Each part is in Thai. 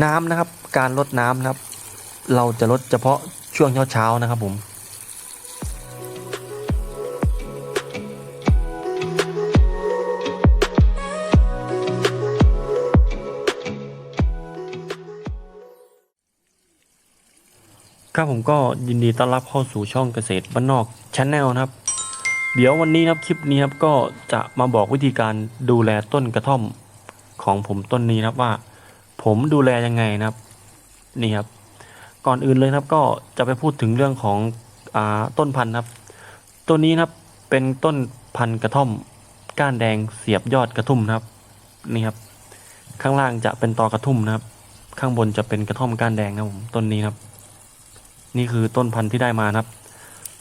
น้ำนะครับ การลดน้ำนะครับ เราจะลดเฉพาะช่วงเช้าๆนะครับผมครับผมก็ยินดีต้อนรับเข้าสู่ช่องเกษตรบ้านนอกช n แนลนะครับ เดี๋ยววันนี้นะครับคลิปนี้ครับก็จะมาบอกวิธีการดูแลต้นกระท่อมของผมต้นนี้นะครับว่า ผมดูแลยังไงนะครับนี่ครับ ก่อนอื่นเลยครับก็จะไปพูดถึงเรื่องของอต้นพันธุ์ครับ ตัวนี้นะครับเป็นต้นพันธุ์กระท่อม ก้านแดงเสียบยอดกระทุ่มนะครับนี่ครับ ข้างล่างจะเป็นตอกระทุ่มนะครับ ข้างบนจะเป็นกระท่อมก้านแดงนะครับผมต้นนี้ครับ นี่คือต้นพันธุ์ที่ได้มานะครับ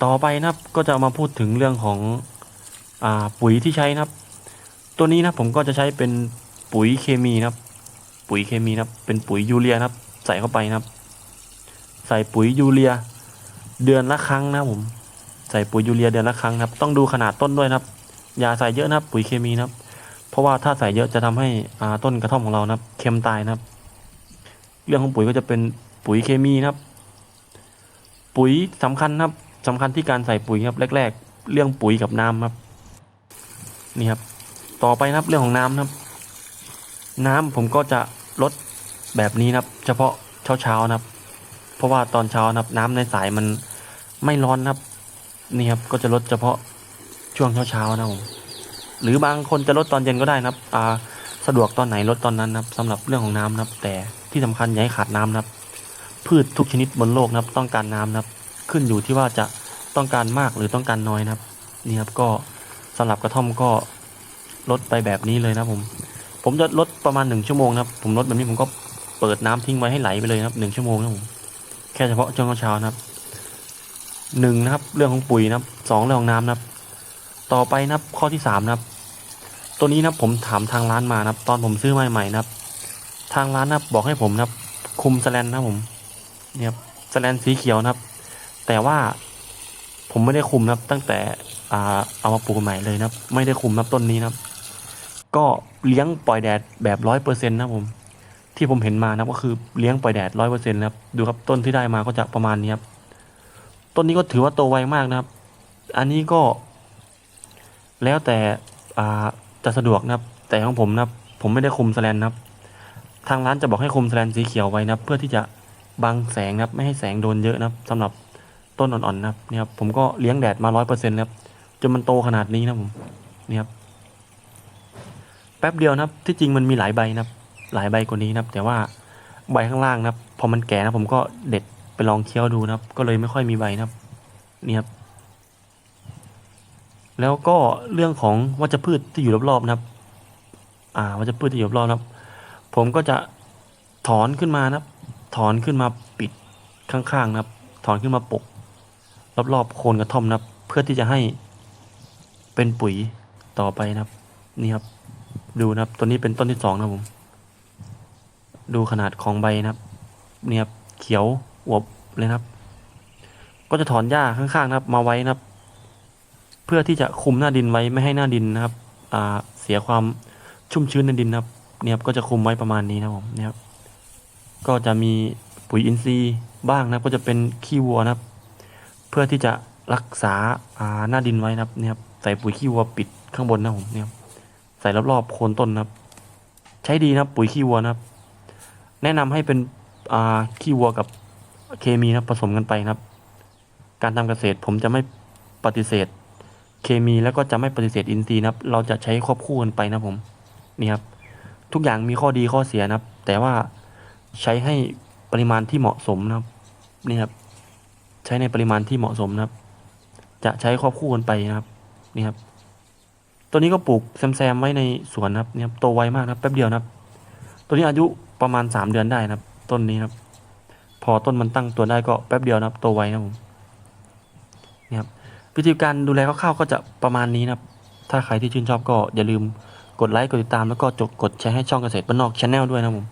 ต่อไปนะครับก็จะมาพูดถึงเรื่องของอปุ๋ยที่ใช้นะครับ ตัวนี้นะผมก็จะใช้เป็นปุ๋ยเคมีนะครับ ปุ๋ยเคมีนะครับ เป็นปุ๋ยยูเรียนะครับ ใส่เข้าไปนะครับ ใส่ปุ๋ยยูเรีย เดือนละครั้งนะผม ใส่ปุ๋ยยูเรียเดือนละครั้งครับ ต้องดูขนาดต้นด้วยนะครับ อย่าใส่เยอะนะครับ ปุ๋ยเคมีนะครับ เพราะว่าถ้าใส่เยอะจะทำให้อ่าต้นกระท่อมของเรานะครับ เค็มตายนะครับ เรื่องของปุ๋ยก็จะเป็นปุ๋ยเคมีนะครับ ปุ๋ยสำคัญนะครับสำคัญที่การใส่ปุ๋ยครับแรก ๆ เรื่องปุ๋ยกับน้ำครับ นี่ครับ ต่อไปนะครับเรื่องของน้ำนะครับน้ำผมก็จะ ลดแบบนี้นะครับ เฉพาะเช้าๆนะครับ เพราะว่าตอนเช้านะครับ น้ำในสายมันไม่ร้อนนะครับ นี่ครับก็จะลดเฉพาะช่วงเช้าๆนะครับผมหรือบางคนจะลดตอนเย็นก็ได้นะครับ อ่า สะดวกตอนไหนลดตอนนั้นนะครับสำหรับเรื่องของน้ำนะครับ แต่ที่สำคัญอย่าให้ขาดน้ำนะครับ พืชทุกชนิดบนโลกนะครับ ต้องการน้ำนะครับ ขึ้นอยู่ที่ว่าจะต้องการมากหรือต้องการน้อยนะครับ นี่ครับก็สำหรับกระท่อมก็ลดไปแบบนี้เลยนะครับผม ผมจะลดประมาณหนึ่งชั่วโมงนะครับ ผมลดแบบนี้ผมก็เปิดน้ำทิ้งไว้ให้ไหลไปเลยนะครับหนึ่งชั่วโมงนะผมแค่เฉพาะช่วงเช้านะครับหนึ่งนะครับ เรื่องของปุ๋ยนะครับสองเรื่องของน้ำนะครับ ต่อไปนะครับข้อที่สามนะครับ ตัวนี้นะครับผมถามทางร้านมานะครับ ตอนผมซื้อมาใหม่ๆนะครับ ทางร้านนะบอกให้ผมนะครับ คุมสแลนนะผมเนี่ยครับสแลนสีเขียวนะครับ แต่ว่าผมไม่ได้คุมนะครับ ตั้งแต่อ่าเอามาปลูกใหม่เลยนะครับ ไม่ได้คุมนะครับต้นนี้นะครับ ก็ เลี้ยงปล่อยแดดแบบร้อยเปอร์เซ็นต์นะผม ที่ผมเห็นมานะครับก็คือเลี้ยงปล่อยแดดร้อยเปอร์เซ็นต์ครับดูครับต้นที่ได้มาก็จะประมาณนี้ครับต้นนี้ก็ถือว่าโตไวมากนะครับ อันนี้ก็ แล้วแต่อ่าจะสะดวกนะครับ แต่ของผมนะครับ ผมไม่ได้คุมสแลนนะครับ ทางร้านจะบอกให้คุมสแลนสีเขียวไว้นะครับ เพื่อที่จะบังแสงนะครับ ไม่ให้แสงโดนเยอะนะครับสำหรับต้นอ่อนๆนะครับเนี่ยครับผมก็เลี้ยงแดดมาร้อยเปอร์เซ็นต์ครับจนมันโตขนาดนี้นะผมเนี่ยครับ แป๊บเดียวนะครับที่จริงมันมีหลายใบนะครับ หลายใบกว่านี้นะครับ แต่ว่าใบข้างล่างนะครับ พอมันแก่นะผมก็เด็ดไปลองเคี้ยวดูนะครับ ก็เลยไม่ค่อยมีใบนะครับนี่ครับ แล้วก็เรื่องของวัชพืชที่อยู่รอบๆนะครับ อ่าวัชพืชที่อยู่รอบๆนะครับ ผมก็จะถอนขึ้นมานะครับ ถอนขึ้นมาปิดข้างๆนะครับ ถอนขึ้นมาปก รอบๆโคนกระท่อมนะครับ เพื่อที่จะให้เป็นปุ๋ยต่อไปนะครับ นี่ครับ ดูนะครับ ตัวนี้เป็นต้นที่สองนะผม ดูขนาดของใบนะครับ เนี่ครับเขียวอวบเลยนะครับ ก็จะถอนหญ้าข้างๆนะครับ มาไว้นะครับ เพื่อที่จะคุมหน้าดินไว้ไม่ให้หน้าดินนะครับ อ่าเสียความชุ่มชื้นในดินนะครับ เนี่ยครับก็จะคุมไว้ประมาณนี้นะผมเนี่ยครับก็จะมีปุ๋ยอินทรีย์บ้างนะครับก็จะเป็นขี้วัวนะครับ เพื่อที่จะรักษาอ่าหน้าดินไว้นะครับเนี่ยครับใส่ปุ๋ยขี้วัวปิดข้างบนนะผมเนี่ยครับ ใส่รอบๆโคนต้นนะครับ ใช้ดีนะครับ ปุ๋ยขี้วัวนะครับ แนะนำให้เป็นอ่าขี้วัวกับเคมีนะครับผสมกันไปนะครับ การทำเกษตรผมจะไม่ปฏิเสธ เคมีแล้วก็จะไม่ปฏิเสธอินทรีย์นะครับ เราจะใช้ควบคู่กันไปนะผมนี่ครับ ทุกอย่างมีข้อดีข้อเสียนะครับ แต่ว่าใช้ให้ปริมาณที่เหมาะสมนะครับนี่ครับ ใช้ในปริมาณที่เหมาะสมนะครับ จะใช้ควบคู่กันไปนะครับ นี่ครับ ตัวนี้ก็ปลูกแซมๆไว้ในสวนนะครับนี่ครับโตไวมากนะครับแป๊บเดียวนะครับ ตัวนี้อายุประมาณสามเดือนได้นะครับ ต้นนี้นะครับ พอต้นมันตั้งตัวได้ก็แป๊บเดียวนะครับ โตไวนะผมนี่ครับวิธีการดูแลคร่าวๆก็จะประมาณนี้นะครับ ถ้าใครที่ชื่นชอบก็อย่าลืมกดไลค์กดติดตามแล้วก็จดกดแชร์ให้ช่องเกษตรบ้านนอกชาแนลด้วยนะครับผม